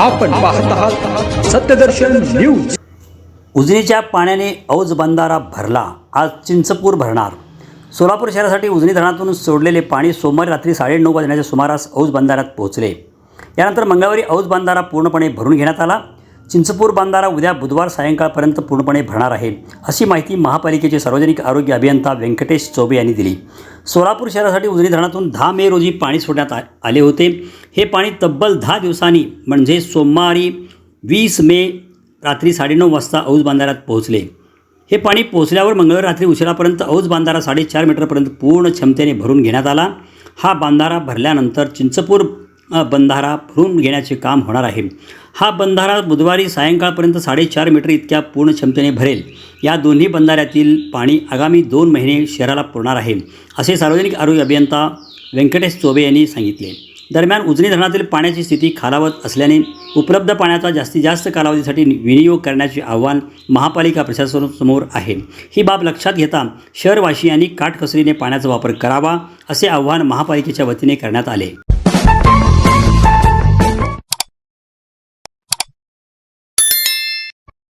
आपण पाहत आहात सत्यदर्शन न्यूज. उजनीच्या पाण्याने औज बंधारा भरला. आज चिंचपूर भरणार. सोलापूर शहरासाठी उजनी धरणातून सोडलेले पाणी सोमवारी रात्री साडेनऊ वाजण्याच्या सुमारास औज बंधाऱ्यात पोहोचले. यानंतर मंगळवारी औज बंधारा पूर्णपणे भरून घेण्यात आला. चिंचपूर बांधारा उद्या बुधवार सायंकाळपर्यंत पूर्णपणे भरणार आहे. अशी माहिती महापालिकेचे सार्वजनिक आरोग्य अभियंता व्यंकटेश चौबे यांनी दिली. सोलापूर शहरासाठी उजनी धरणातून दहा मे रोजी पाणी सोडण्यात आ- आले होते. हे पाणी तब्बल दहा दिवसांनी म्हणजे सोमवारी वीस मे रात्री साडेनऊ वाजता औज बांधाऱ्यात पोहोचले. हे पाणी पोहोचल्यावर मंगळवार रात्री उशिरापर्यंत औज बांधारा साडेचार मीटरपर्यंत पूर्ण क्षमतेने भरून घेण्यात आला. हा बांधारा भरल्यानंतर चिंचपूर बंधारा भरून घेण्याचे काम होणार आहे. हा बंधारा बुधवारी सायंकाळपर्यंत साडेचार मीटर इतक्या पूर्ण क्षमतेने भरेल. या दोन्ही बंधाऱ्यातील पाणी आगामी दोन महिने शहराला पुरणार आहे असे सार्वजनिक आरोग्य अभियंता व्यंकटेश चोबे यांनी सांगितले. दरम्यान उजनी धरणातील पाण्याची स्थिती खालावत असल्याने उपलब्ध पाण्याचा जास्तीत जास्त कालावधीसाठी विनियोग करण्याचे आव्हान महापालिका प्रशासनासमोर आहे. ही बाब लक्षात घेता शहरवासियांनी काटकसरीने पाण्याचा वापर करावा असे आव्हान महापालिकेच्या वतीने करण्यात आले.